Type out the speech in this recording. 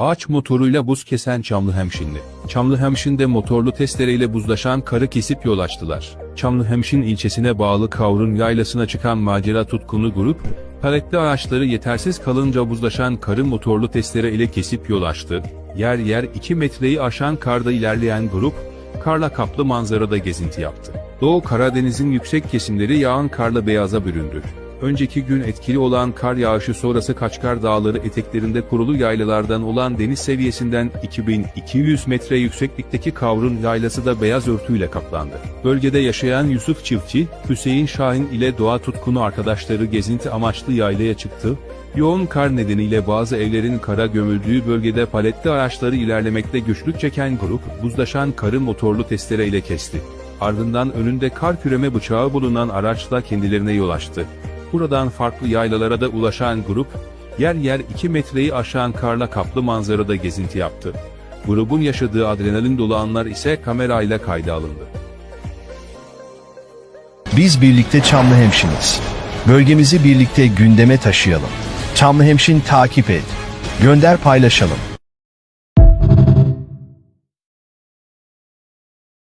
Ağaç motoruyla buz kesen Çamlıhemşinli. Çamlıhemşin'de motorlu testereyle buzlaşan karı kesip yol açtılar. Çamlıhemşin ilçesine bağlı Kavrun yaylasına çıkan macera tutkunu grup, paletli araçları yetersiz kalınca buzlaşan karı motorlu testere ile kesip yol açtı. Yer yer 2 metreyi aşan karda ilerleyen grup, karla kaplı manzarada gezinti yaptı. Doğu Karadeniz'in yüksek kesimleri yağan karla beyaza büründü. Önceki gün etkili olan kar yağışı sonrası Kaçkar Dağları eteklerinde kurulu yaylalardan olan deniz seviyesinden 2200 metre yükseklikteki Kavrun yaylası da beyaz örtüyle kaplandı. Bölgede yaşayan Yusuf Çiftçi, Hüseyin Şahin ile doğa tutkunu arkadaşları gezinti amaçlı yaylaya çıktı. Yoğun kar nedeniyle bazı evlerin kara gömüldüğü bölgede paletli araçları ilerlemekte güçlük çeken grup, buzlaşan karı motorlu testere ile kesti. Ardından önünde kar küreme bıçağı bulunan araçla kendilerine yol açtı. Buradan farklı yaylalara da ulaşan grup, yer yer 2 metreyi aşan karla kaplı manzarada gezinti yaptı. Grubun yaşadığı adrenalin dolu anlar ise kamerayla kayda alındı. Biz birlikte Çamlıhemşin'iz. Bölgemizi birlikte gündeme taşıyalım. Çamlıhemşin takip et. Gönder paylaşalım.